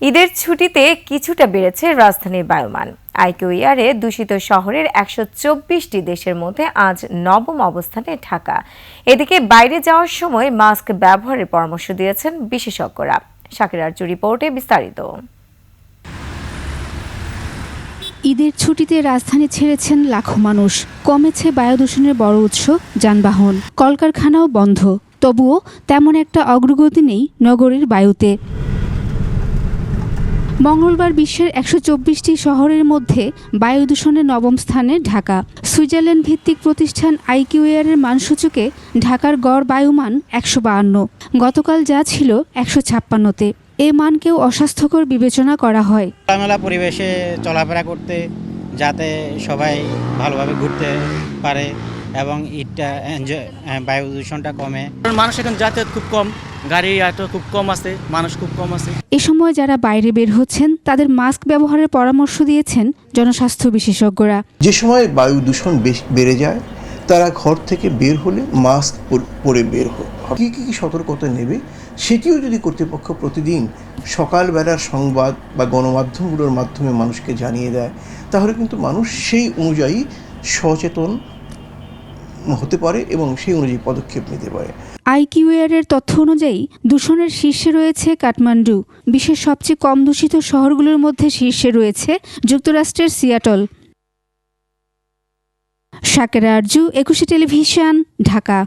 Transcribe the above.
ঈদের ছুটিতে কিছুটা বেড়েছে রাজধানীর বায়ুমান। আইকিউ ইয়ারে দূষিত শহরের একশো চব্বিশটি দেশের মধ্যে আজ নবম অবস্থানে ঢাকা। এদিকে বাইরে যাওয়ার সময় মাস্ক ব্যবহারের পরামর্শ দিয়েছেন বিশেষজ্ঞরা। শাকির আরজু রিপোর্টে বিস্তারিত। ঈদের ছুটিতে রাজধানী ছেড়েছেন লাখো মানুষ। কমেছে বায়ু দূষণের বড় উৎস যানবাহন। কলকারখানাও বন্ধ। তবুও তেমন একটা অগ্রগতি নেই নগরীর বায়ুতে। মঙ্গলবার বিশ্বের একশো চব্বিশটি শহরের মধ্যে বায়ু দূষণের নবম স্থানে ঢাকা। সুইজারল্যান্ড ভিত্তিক প্রতিষ্ঠান আইকিউএয়ারের মানসূচকে ঢাকার গড় বায়ুমান একশো বাহান্ন। গতকাল যা ছিল একশো ছাপ্পান্নতে। এ মানকেও অস্বাস্থ্যকর বিবেচনা করা হয়। খোলামেলা পরিবেশে চলাফেরা করতে যাতে সবাই ভালোভাবে ঘুরতে পারে। এবং এনজয় বায়ু দূষণটা কমে। কারণ মানুষ এখন যাতায়াত খুব কম গাড়ি এত খুব কম আছে মানুষ খুব কম আছে। এ সময় যারা বাইরে বের হচ্ছেন তাদের মাস্ক ব্যবহারের পরামর্শ দিয়েছেন জনস্বাস্থ্য বিশেষজ্ঞরা। যে সময় বায়ু দূষণ বেশ- বেড়ে যায় তারা ঘর থেকে বের হলে মাস্ক পর- পরে বের হোক কী কী কী সতর্কতা নেবে? সেটিও যদি কর্তৃপক্ষ প্রতিদিন সকালবেলার সংবাদ বা গণমাধ্যমগুলোর মাধ্যমে মানুষকে জানিয়ে দেয় তাহলে কিন্তু মানুষ সেই অনুযায়ী সচেতন হতে পারে এবং সেই অনুযায়ী পদক্ষেপ নিতে পারে। আইকিউএয়ারের তথ্য অনুযায়ী, দূষণের শীর্ষে রয়েছে কাঠমান্ডু। বিশ্বের সবচেয়ে কম দূষিত শহরগুলোর মধ্যে শীর্ষে রয়েছে যুক্তরাষ্ট্রের সিয়াটল। সাকেরা আরজু, একুশে টেলিভিশন, ঢাকা।